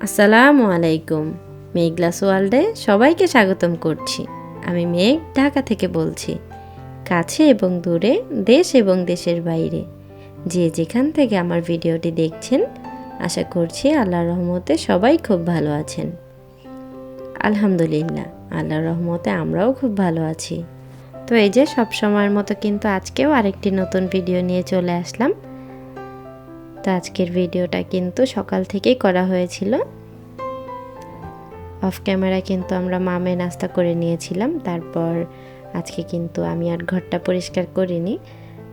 আসসালামু আলাইকুম। মেঘলাস ওয়ার্ল্ডে সবাইকে স্বাগতম করছি। আমি মেঘ ঢাকা থেকে বলছি। কাছে এবং দূরে, দেশ এবং দেশের বাইরে। যে যেখান থেকে আমার ভিডিওটি দেখছেন, আশা করছি আল্লাহর রহমতে সবাই খুব ভালো আছেন। আলহামদুলিল্লাহ, আল্লাহর রহমতে আমরাও খুব ভালো আছি। তো এই যে সব সময়ের মতো কিন্তু আজকেও আরেকটি নতুন ভিডিও নিয়ে চলে আসলাম। তো আজকের ভিডিওটা কিন্তু সকাল থেকেই করা হয়েছিল। অফ ক্যামেরা কিন্তু আমরা মামে নাস্তা করে নিয়েছিলাম। তারপর আজকে কিন্তু আমি আর ঘরটা পরিষ্কার করিনি।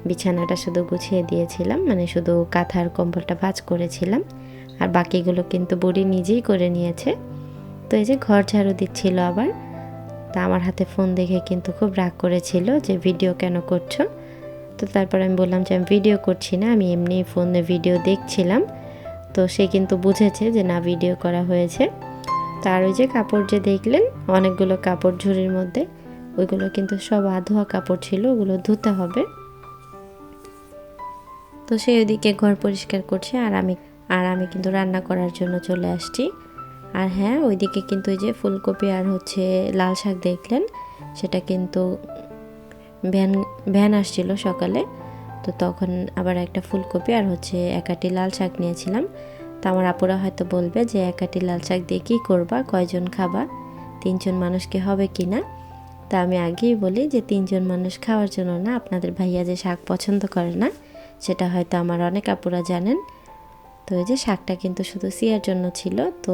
বিছানাটা শুধু গুছিয়ে দিয়েছিলাম মানে শুধু কাঁথার কম্বলটা ভাজ করেছিলাম। আর বাকিগুলো কিন্তু বুড়ি নিজেই করে নিয়েছে। তো এই যে ঘর ঝাড়ু দিচ্ছিল আবার। তা আমার হাতে ফোন দেখে কিন্তু খুব রাগ করেছিল যে, ভিডিও কেন করছ? তো তারপর আমি বললাম যে, আমি ভিডিও করছি না, আমি এমনি ফোনে ভিডিও দেখছিলাম। তো সে কিন্তু বুঝেছে যে, না ভিডিও করা হয়েছে। তার ওই যে কাপড় যে দেখলেন, অনেকগুলো কাপড় ঝুড়ির মধ্যে, ওইগুলো কিন্তু সব আধোয়া কাপড় ছিল, ওগুলো ধুতে হবে। তো সে ওইদিকে ঘর পরিষ্কার করছে, আর আমি আর আমি কিন্তু রান্না করার জন্য চলে আসছি। আর হ্যাঁ ওইদিকে কিন্তু ওই যে ফুলকপি আর হচ্ছে লাল শাক দেখলেন, সেটা কিন্তু ভ্যান ভ্যান আসছিল সকালে, তো তখন আবার একটা ফুলকপি আর হচ্ছে একাটি লাল শাক নিয়েছিলাম। তো আমার আপুরা হয়তো বলবে যে একাটি লাল শাক দিয়ে কী করবা, কয়জন খাবা, তিনজন মানুষকে হবে কি না? তা আমি আগেই বলি যে তিনজন মানুষ খাওয়ার জন্য না আপনাদের ভাইয়া যে শাক পছন্দ করে না, সেটা হয়তো আমার অনেক আপুরা জানেন। তো এই যে শাকটা কিন্তু শুধু সিয়ার জন্য ছিল, তো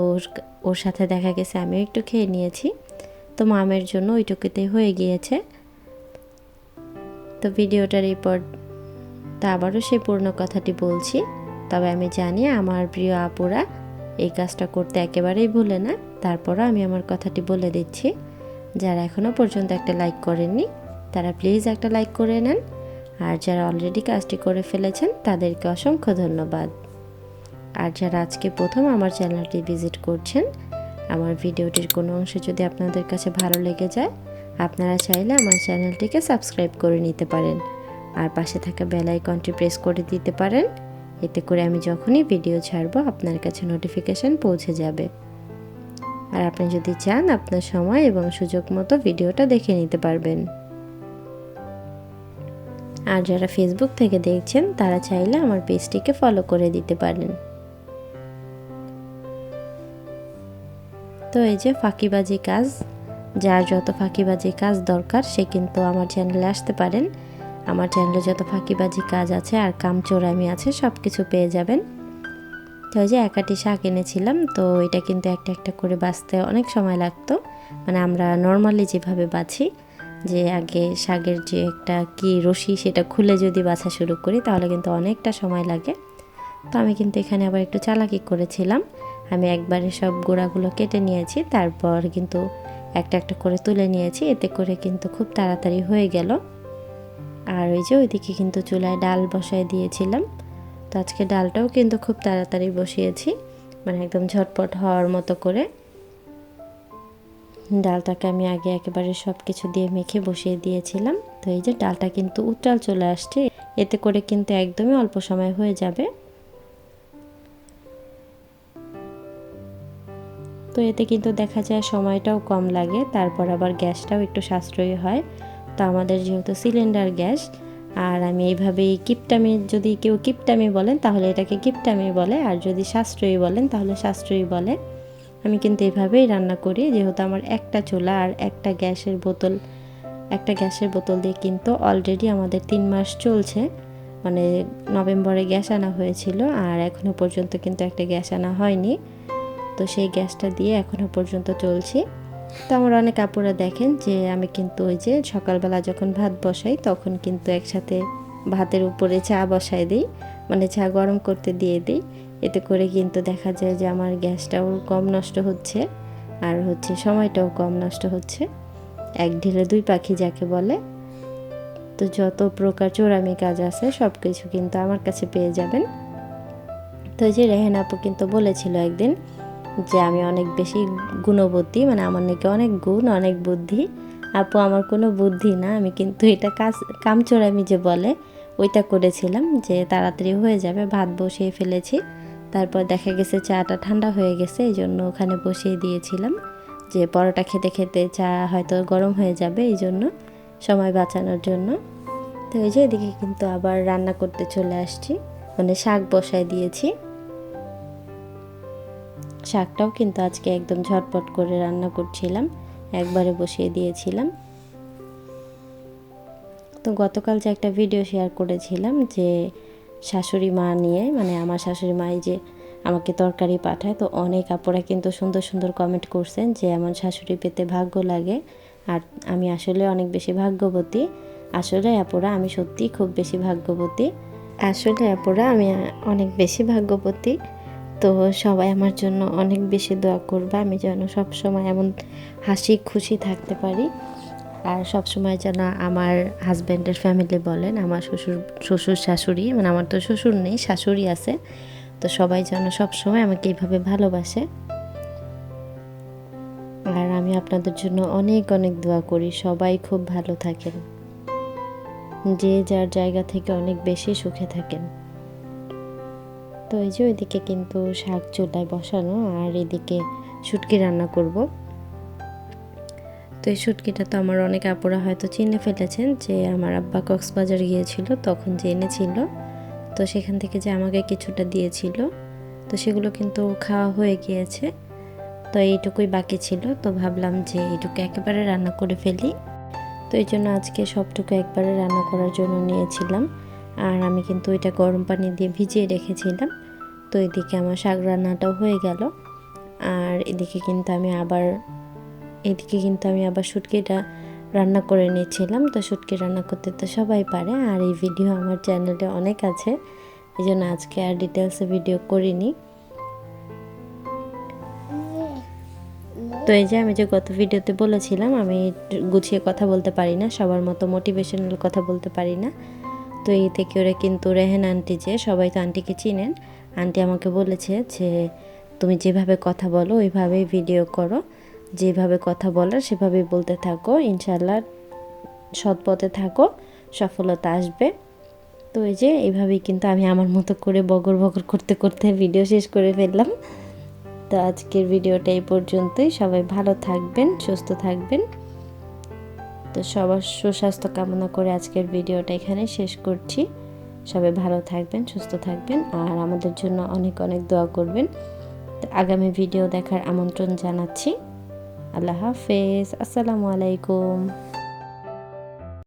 ওর সাথে দেখা গেছে, আমিও একটু খেয়ে নিয়েছি। তো মামের জন্য ওইটুকুতেই হয়ে গিয়েছে। তো ভিডিওটার এই পর তা আবারও সেই পূর্ণ কথাটি বলছি। তবে আমি জানি আমার প্রিয় আপুরা এই কাজটা করতে একেবারেই ভুলে না। তারপরও আমি আমার কথাটি বলে দিচ্ছি। যারা এখনও পর্যন্ত একটা লাইক করেননি, তারা প্লিজ একটা লাইক করে নেন। আর যারা অলরেডি কাজটি করে ফেলেছেন, তাদেরকে অসংখ্য ধন্যবাদ। আর যারা আজকে প্রথম আমার চ্যানেলটি ভিজিট করছেন, আমার ভিডিওটির কোনো অংশ যদি আপনাদের কাছে ভালো লেগে যায় আপনারা চাইলে আমার চ্যানেলটিকে সাবস্ক্রাইব করে নিতে পারেন। আর পাশে থাকা বেল আইকনটি প্রেস করে দিতে পারেন। এতে করে আমি যখনই ভিডিও ছাড়বো আপনার কাছে নোটিফিকেশান পৌঁছে যাবে। আর আপনি যদি চান আপনার সময় এবং সুযোগ মতো ভিডিওটা দেখে নিতে পারবেন। আর যারা ফেসবুক থেকে দেখছেন, তারা চাইলে আমার পেজটিকে ফলো করে দিতে পারেন। তো এই যে ফাঁকিবাজি কাজ যার যত ফাঁকিবাজি কাজ দরকার, সে কিন্তু আমার চ্যানেলে আসতে পারেন। আমার চ্যানেলে যত ফাঁকিবাজি কাজ আছে আর কামচোরামি আছে সব কিছু পেয়ে যাবেন। তো ওই যে একাটি শাক এনেছিলাম, তো এটা কিন্তু একটা একটা করে বাঁচতে অনেক সময় লাগতো। মানে আমরা নর্মালি যেভাবে বাছি যে আগে শাকের যে একটা কি রশি সেটা খুলে যদি বাছা শুরু করি, তাহলে কিন্তু অনেকটা সময় লাগে। তো আমি কিন্তু এখানে আবার একটু চালাকি করেছিলাম। আমি একবারে সব গোড়াগুলো কেটে নিয়েছি, তারপর কিন্তু একটা একটা করে তুলে নিয়েছি, এতে করে কিন্তু খুব তাড়াতাড়ি হয়ে গেল। আর ওই যে ওইদিকে কিন্তু চুলায় ডাল বসায় দিয়েছিলাম। তো আজকে ডালটাও কিন্তু খুব তাড়াতাড়ি বসিয়েছি মানে একদম ঝটপট হওয়ার মতো করে। ডালটাকে আমি আগে একেবারে সব কিছু দিয়ে মেখে বসিয়ে দিয়েছিলাম। তো এই যে ডালটা কিন্তু উত্তাল চলে আসছে, এতে করে কিন্তু একদমই অল্প সময় হয়ে যাবে। তো এতে কিন্তু দেখা যায় সময়টাও কম লাগে, তারপর আবার গ্যাসটাও একটু সাশ্রয়ী হয়। তো আমাদের যেহেতু সিলিন্ডার গ্যাস, আর আমি এইভাবেই কিপটামি, যদি কেউ কিপটামি বলেন তাহলে এটাকে কিপটামি বলে, আর যদি সাশ্রয়ী বলেন তাহলে সাশ্রয়ী বলে। আমি কিন্তু এভাবেই রান্না করি, যেহেতু আমার একটা চুলা আর একটা গ্যাসের বোতল, একটা গ্যাসের বোতল দিয়ে কিন্তু অলরেডি আমাদের তিন মাস চলছে। মানে নভেম্বরে গ্যাস আনা হয়েছিল, আর এখনও পর্যন্ত কিন্তু একটা গ্যাস আনা হয়নি। তো সেই গ্যাসটা দিয়ে এখনও পর্যন্ত চলছি। তো আমার অনেক আপুরা দেখেন যে আমি কিন্তু ওই যে সকালবেলা যখন ভাত বসাই, তখন কিন্তু একসাথে ভাতের উপরে চা বসাই দিই মানে চা গরম করতে দিয়ে দিই। এতে করে কিন্তু দেখা যায় যে আমার গ্যাসটাও কম নষ্ট হচ্ছে আর হচ্ছে সময়টাও কম নষ্ট হচ্ছে। এক ঢিলে দুই পাখি যাকে বলে। তো যত প্রকার চোরামি কাজ আছে সব কিছু কিন্তু আমার কাছে পেয়ে যাবেন। তো যে রেহেন আপু কিন্তু বলেছিল একদিন যে আমি অনেক বেশি গুণবতী মানে আমার নাকি অনেক গুণ, অনেক বুদ্ধি। আপু আমার কোনো বুদ্ধি না, আমি কিন্তু এটা কাজ কামচোরামি যে বলে, ওইটা করেছিলাম যে তাড়াতাড়ি হয়ে যাবে, ভাত বসিয়ে ফেলেছি। তারপর দেখা গেছে চাটা ঠান্ডা হয়ে গেছে এই জন্য ওখানে বসিয়ে দিয়েছিলাম যে পরোটা খেতে খেতে চা হয়তো গরম হয়ে যাবে এই জন্য সময় বাঁচানোর জন্য। তো এই যে এদিকে কিন্তু আবার রান্না করতে চলে আসছি মানে শাক বসায় দিয়েছি। শাকটাও কিন্তু আজকে একদম ঝটপট করে রান্না করছিলাম, একবারে বসিয়ে দিয়েছিলাম। তো গতকাল যে একটা ভিডিও শেয়ার করেছিলাম যে শাশুড়ি মা নিয়ে মানে আমার শাশুড়ি মাই যে আমাকে তরকারি পাঠায়, তো অনেক আপুরা কিন্তু সুন্দর সুন্দর কমেন্ট করছেন যে এমন শাশুড়ি পেতে ভাগ্য লাগে। আর আমি আসলে অনেক বেশি ভাগ্যবতী। আসলে আপুরা, আমি সত্যিই খুব বেশি ভাগ্যবতী। আসলে আপুরা, আমি অনেক বেশি ভাগ্যবতী। তো সবাই আমার জন্য অনেক বেশি দোয়া করবে। আমি যেন সবসময় এমন হাসি খুশি থাকতে পারি আর সবসময় যেন আমার হাজব্যান্ডের ফ্যামিলি বলেন, আমার শ্বশুর শ্বশুর শাশুড়ি মানে আমার তো শ্বশুর নেই, শাশুড়ি আছে। তো সবাই যেন সবসময় আমাকে এইভাবে ভালোবাসে। আর আমি আপনাদের জন্য অনেক অনেক দোয়া করি, সবাই খুব ভালো থাকেন। যে যার জায়গা থেকে অনেক বেশি সুখে থাকেন। তো এই যে ওইদিকে কিন্তু শাক চুলায় বসানো আর এদিকে শুটকি রান্না করব। তো এই শুটকিটা তো আমার অনেক আপুরা হয়তো চিনে ফেলেছেন যে আমার আব্বা কক্সবাজার গিয়েছিল, তখন যে এনেছিল। তো সেখান থেকে যে আমাকে কিছুটা দিয়েছিল, তো সেগুলো কিন্তু খাওয়া হয়ে গিয়েছে। তো এইটুকুই বাকি ছিল, তো ভাবলাম যে এইটুকু একেবারে রান্না করে ফেলি। তো এই জন্য আজকে সবটুকু একবারে রান্না করার জন্য নিয়েছিলাম। আর আমি কিন্তু এটা গরম পানি দিয়ে ভিজিয়ে রেখেছিলাম। তো এদিকে আমার শাক রান্নাটাও হয়ে গেল। আর এদিকে কিন্তু আমি আবার, এদিকে কিন্তু আমি আবার শুটকিটা রান্না করে নিয়েছিলাম। তো শুটকি রান্না করতে তো সবাই পারে, আর এই ভিডিও আমার চ্যানেলে অনেক আছে। এই জন্য আজকে আর ডিটেলসে ভিডিও করিনি। তো এই যে আমি যে গত ভিডিওতে বলেছিলাম, আমি গুছিয়ে কথা বলতে পারি না, সবার মতো মোটিভেশনাল কথা বলতে পারি না। তো এই থেকে ওরা কিন্তু রেহেন আন্টি যে, সবাই তো আন্টিকে চিনেন। আন্টি আমাকে বলেছে যে, তুমি যেভাবে কথা বলো, ওইভাবেই ভিডিও করো। যেভাবে কথা বলার, সেভাবেই বলতে থাকো। ইনশাল্লাহ সৎ পথে থাকো, সফলতা আসবে। তো এই যে, এইভাবেই কিন্তু আমি আমার মতো করে বগর বগর করতে করতে ভিডিও শেষ করে ফেললাম। তো আজকের ভিডিওটা এই পর্যন্তই। সবাই ভালো থাকবেন, সুস্থ থাকবেন। তো সবার সুস্বাস্থ্য কামনা করে আজকের ভিডিওটা এখানে শেষ করছি। সবাই ভালো থাকবেন, সুস্থ থাকবেন আর আমাদের জন্য অনেক অনেক দোয়া করবেন। আগামী ভিডিও দেখার আমন্ত্রণ জানাচ্ছি। আল্লাহ হাফেজ। আসসালামু আলাইকুম।